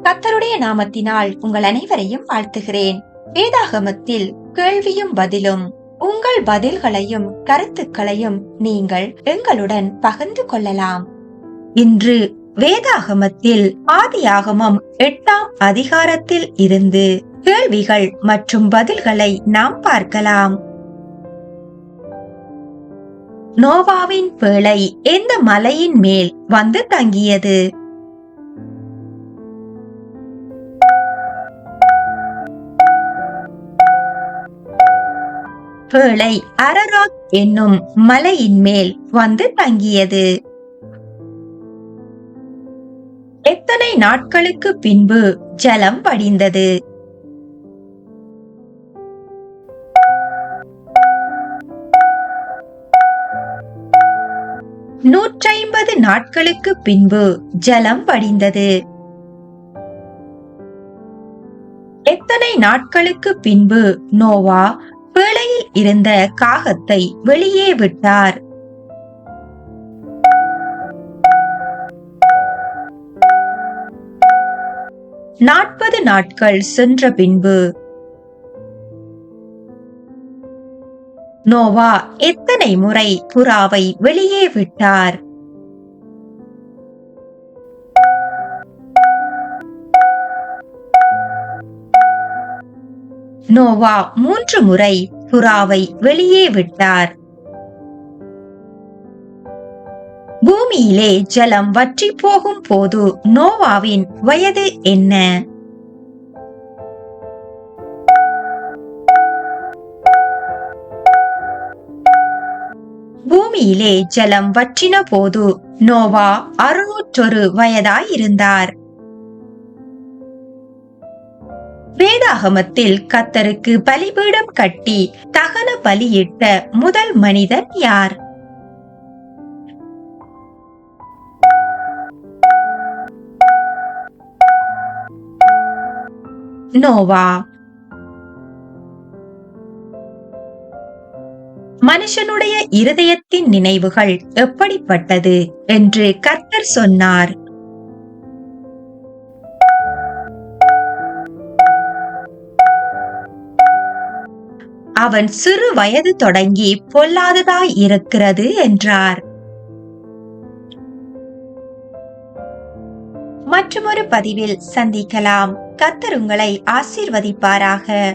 கத்தருடைய நாமத்தினால் உங்கள் அனைவரையும் வாழ்த்துகிறேன். வேதாகமத்தில் கேள்வியும் பதிலும் உங்கள் பதில்களையும் கருத்துக்களையும் நீங்கள் எங்களுடன் பகிர்ந்து கொள்ளலாம். இன்று வேதாகமத்தில் ஆதியாகமம் எட்டாம் அதிகாரத்தில் இருந்து கேள்விகள் மற்றும் பதில்களை நாம் பார்க்கலாம். நோவாவின் பேழை எந்த மலையின் மேல் வந்து தங்கியது? பேழை அரராக் என்னும் மலையின் மேல் வந்து தங்கியது. எத்தனை நாட்களுக்கு பின்பு ஜலம் படிந்தது நூற்றைம்பது நாட்களுக்கு பின்பு ஜலம் படிந்தது எத்தனை நாட்களுக்கு பின்பு நோவா இருந்த காகத்தை வெளியே விட்டார். நாற்பது நாட்கள் சென்ற பின்பு நோவா எத்தனை முறை புறாவை வெளியே விட்டார்? நோவா மூன்று முறை புறாவை வெளியே விட்டார். பூமியிலே ஜலம் வற்றி போகும் போது நோவாவின் வயது என்ன? பூமியிலே ஜலம் வற்றின போது நோவா அறுநூற்றொரு வயதாயிருந்தார். வேதாகமத்தில் கத்தருக்கு பலிபீடம் கட்டி தகன பலியிட்ட முதல் மனிதன் யார்? நோவா. மனுஷனுடைய இருதயத்தின் நினைவுகள் எப்படிப்பட்டது என்று கர்த்தர் சொன்னார். அவன் சிறு வயது தொடங்கி பொல்லாததாய் இருக்கிறது என்றார். மற்றொரு பதிவில் சந்திக்கலாம். கத்தருங்களை உங்களை ஆசீர்வதிப்பாராக.